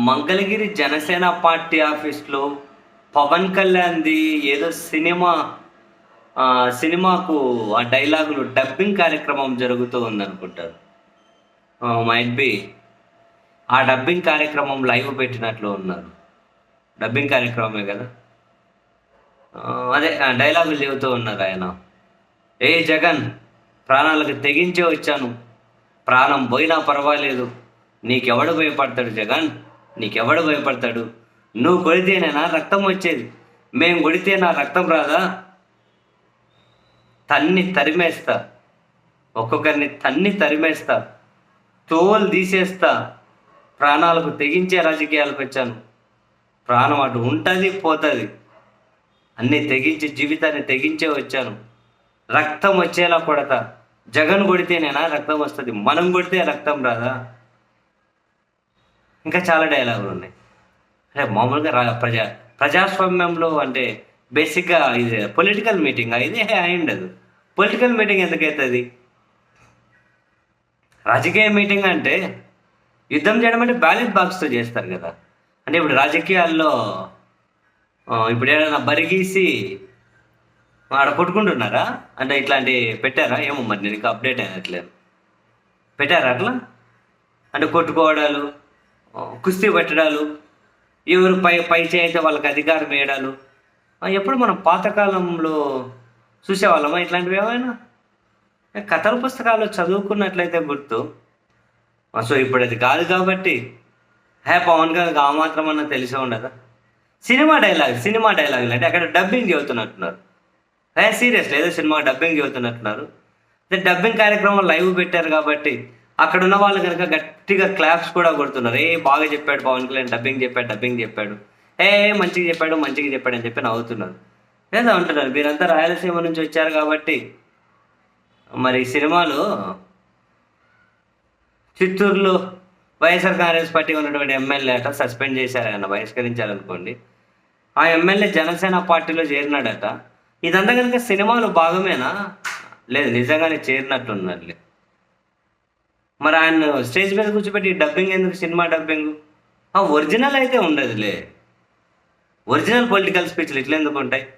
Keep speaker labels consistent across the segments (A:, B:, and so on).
A: Mangalagiri Janasena party ఆఫీస్లో పవన్ కళ్యాణ్ది ఏదో cinema సినిమాకు ఆ డైలాగులు డబ్బింగ్ కార్యక్రమం జరుగుతూ ఉందనుకుంటారు. Might be. ఆ డబ్బింగ్ కార్యక్రమం లైవ్ పెట్టినట్లు ఉన్నారు. డబ్బింగ్ కార్యక్రమమే కదా? అదే డైలాగులు చెబుతూ ఉన్నారు ఆయన. ఏ జగన్ ప్రాణాలకు తెగించే వచ్చాను. ప్రాణం పోయినా పర్వాలేదు. నీకెవడు భయపడతాడు జగన్? నీకెవడు భయపడతాడు? నువ్వు కొడితేనేనా రక్తం వచ్చేది. మేం కొడితే నా రక్తం రాదా? తన్ని తరిమేస్తా. ఒక్కొక్కరిని తన్ని తరిమేస్తా. తోలు తీసేస్తా. ప్రాణాలకు తెగించే రాజకీయాలకు వచ్చాను. ప్రాణం అటు ఉంటుంది పోతుంది. అన్నీ తెగించి జీవితాన్ని తెగించే వచ్చాను. రక్తం వచ్చేలా కొడతా. జగన్ కొడితేనేనా రక్తం వస్తుంది. మనం కొడితే రక్తం రాదా? ఇంకా చాలా డైలాగులు ఉన్నాయి. అంటే మామూలుగా రా ప్రజా ప్రజాస్వామ్యంలో అంటే బేసిక్గా ఇది పొలిటికల్ మీటింగ్ ఇది అయి ఉండదు పొలిటికల్ మీటింగ్ ఎందుకైతుంది? రాజకీయ మీటింగ్ అంటే యుద్ధం చేయడం అంటే బ్యాలెట్ బాక్స్తో చేస్తారు కదా. అంటే ఇప్పుడు రాజకీయాల్లో ఇప్పుడు ఏదైనా బరిగీసి ఆడ కొట్టుకుంటున్నారా? అంటే ఇట్లాంటి పెట్టారా? ఏమో మరి నేను ఇంకా అప్డేట్ అయినట్లేదు. పెట్టారా అట్లా? అంటే కొట్టుకోవడాలు కుస్తీ పెట్టడాలు ఎవరు పై పై చేయితే వాళ్ళకి అధికారం వేయడాలు ఎప్పుడు మనం పాతకాలంలో చూసేవాళ్ళమా? ఇట్లాంటివి ఏమైనా? కథల పుస్తకాలు చదువుకున్నట్లయితే గుర్తు. సో ఇప్పుడు అది కాదు కాబట్టి హే పవన్ గారికి ఆ మాత్రం అన్న తెలిసే ఉండదా? సినిమా డైలాగ్ సినిమా డైలాగ్ అంటే అక్కడ డబ్బింగ్ చెబుతున్నట్టున్నారు హే సీరియస్ ఏదో సినిమా డబ్బింగ్ చెబుతున్నట్టున్నారు డబ్బింగ్ కార్యక్రమం లైవ్ పెట్టారు కాబట్టి అక్కడ ఉన్న వాళ్ళు కనుక గట్టిగా క్లాప్స్ కూడా కొడుతున్నారు. ఏ బాగా చెప్పాడు పవన్ కళ్యాణ్ డబ్బింగ్ చెప్పాడు డబ్బింగ్ చెప్పాడు. ఏ మంచిగా చెప్పాడు మంచిగా చెప్పాడు అని చెప్పి నవ్వుతున్నారు. లేదా అంటున్నారు మీరంతా రాయలసీమ నుంచి వచ్చారు కాబట్టి మరి సినిమాలో చిత్తూరులో వైఎస్ఆర్ కాంగ్రెస్ పార్టీ ఉన్నటువంటి ఎమ్మెల్యే అట సస్పెండ్ చేశారు ఆయన బహిష్కరించారనుకోండి. ఆ ఎమ్మెల్యే జనసేన పార్టీలో చేరినాడట. ఇదంతా కనుక సినిమాలో భాగమేనా? లేదు నిజంగానే చేరినట్టున్నట్లే మరి ఆయన స్టేజ్ మీద కూర్చోబెట్టి డబ్బింగ్ ఎందుకు? Cinema dubbing? ఆ ఒరిజినల్ అయితే ఉండదులే. ఒరిజినల్ పొలిటికల్ స్పీచ్లు ఇట్లా ఎందుకు ఉంటాయి?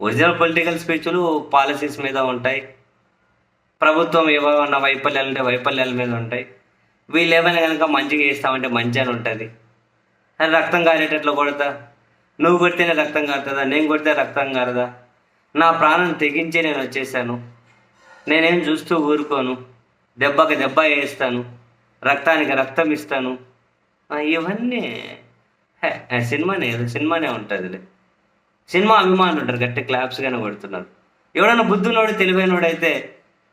A: ఒరిజినల్ పొలిటికల్ స్పీచ్లు పాలసీస్ మీద ఉంటాయి. ప్రభుత్వం ఏమన్నా వైఫల్యాలు ఉంటే వైఫల్యాల మీద ఉంటాయి. వీళ్ళు ఏమైనా కనుక మంచిగా చేస్తామంటే మంచి అని ఉంటుంది. అది రక్తం కారేటట్లు కొడతా? నువ్వు కొడితేనే రక్తం కారుతుందా? నేను కొడితే రక్తం కారదా? నా ప్రాణం తెగించి నేను వచ్చేసాను. నేనేం చూస్తూ ఊరుకోను. దెబ్బకి దెబ్బ వేస్తాను రక్తానికి రక్తం ఇస్తాను. ఇవన్నీ హే, సినిమానే సినిమానే ఉంటుందిలే. సినిమా అభిమానులు ఉంటారు గట్టి క్లాప్స్ కొడుతున్నారు. ఎవడన్నా బుద్ధునోడు తెలివైనోడైతే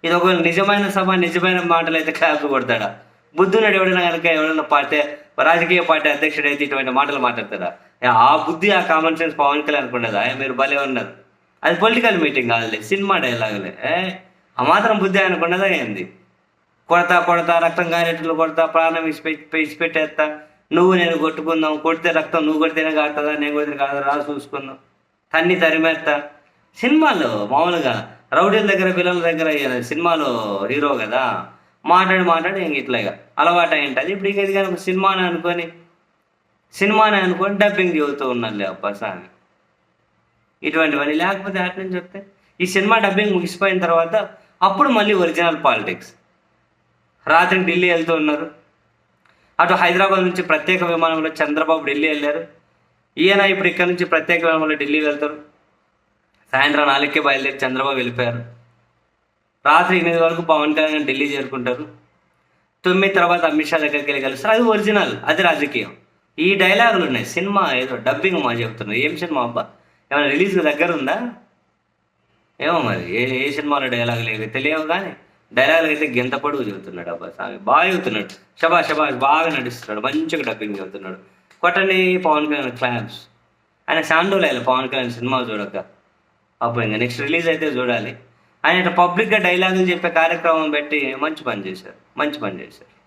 A: ఇది ఒక నిజమైన సభ నిజమైన మాటలు అయితే క్లాప్స్ కొడతాడా? బుద్ధునోడు ఎవడైనా కనుక ఎవడన్నా పార్టీ రాజకీయ పార్టీ అధ్యక్షుడు అయితే ఇటువంటి మాటలు మాట్లాడతాడా? ఆ బుద్ధి ఆ కామన్ సెన్స్ పవన్ కళ్యాణ్ అనుకున్నదా ఆయన మీరు భలే ఉన్నారు. అది పొలిటికల్ మీటింగ్ కాదులే సినిమా డైలాగులే ఏ ఆ మాత్రం బుద్ధి అనుకున్నదా ఏంది? కొడతా కొడతా రక్తం కారేట్లు కొడతా ప్రాణం ఇసిపె ఇసిపెట్టేస్తా నువ్వు నేను కొట్టుకుందాం కొడితే రక్తం నువ్వు కొడితేనే కారుతుందా నేను కొడితే కాదు రా చూసుకుందాం. తన్ని తరిమేస్తా. సినిమాలో మామూలుగా రౌడీల దగ్గర పిల్లల దగ్గర సినిమాలో హీరో కదా మాట్లాడి మాట్లాడి ఇంక ఇట్లా ఇక అలవాటు అయింటుంది ఇప్పుడు ఇక ఇది సినిమాని అనుకొని సినిమాని అనుకొని డబ్బింగ్ చదువుతూ ఉన్నారులే అబ్బా సామి ఇటువంటివన్నీ లేకపోతే అటు నుంచి చెప్తే ఈ సినిమా డబ్బింగ్ ముగిసిపోయిన తర్వాత అప్పుడు మళ్ళీ ఒరిజినల్ పాలిటిక్స్. రాత్రి ఢిల్లీ వెళ్తూ ఉన్నారు. అటు హైదరాబాద్ నుంచి ప్రత్యేక విమానంలో చంద్రబాబు ఢిల్లీ వెళ్ళారు. ఈయన ఇప్పుడు ఇక్కడ నుంచి ప్రత్యేక విమానంలో ఢిల్లీ వెళ్తారు. సాయంత్రం నాలుగుకే బయలుదేరి చంద్రబాబు వెళ్ళిపోయారు. రాత్రి ఎనిమిది వరకు పవన్ కళ్యాణ్ ఢిల్లీ చేరుకుంటారు. తొమ్మిది తర్వాత అమిత్ షా దగ్గరికి వెళ్ళి కలుస్తారు. అది ఒరిజినల్ అది రాజకీయం. ఈ డైలాగులు ఉన్నాయి. సినిమా ఏదో డబ్బింగ్ మా చెప్తున్నారు ఏం సినిమా అబ్బా? ఏమైనా రిలీజ్ దగ్గర ఉందా? ఏమో మరి ఏ ఏ సినిమాలో డైలాగులు ఏవి తెలియవు కానీ. డైలాగులు అయితే గెంత పొడుగు చెబుతున్నాడు అబ్బా స్వామి బాగా చెబుతున్నాడు. షబా షబా బాగా నటిస్తున్నాడు. మంచిగా డబ్బింగ్ చెబుతున్నాడు. కొట్టని పవన్ కళ్యాణ్ క్లాప్స్ ఆయన శాండోలేయాలి పవన్ కళ్యాణ్ సినిమా చూడక అప్పుడు ఇంకా నెక్స్ట్ రిలీజ్ అయితే చూడాలి. ఆయన పబ్లిక్గా డైలాగులు చెప్పే కార్యక్రమం పెట్టి మంచి పని చేశారు. మంచి పని చేశారు.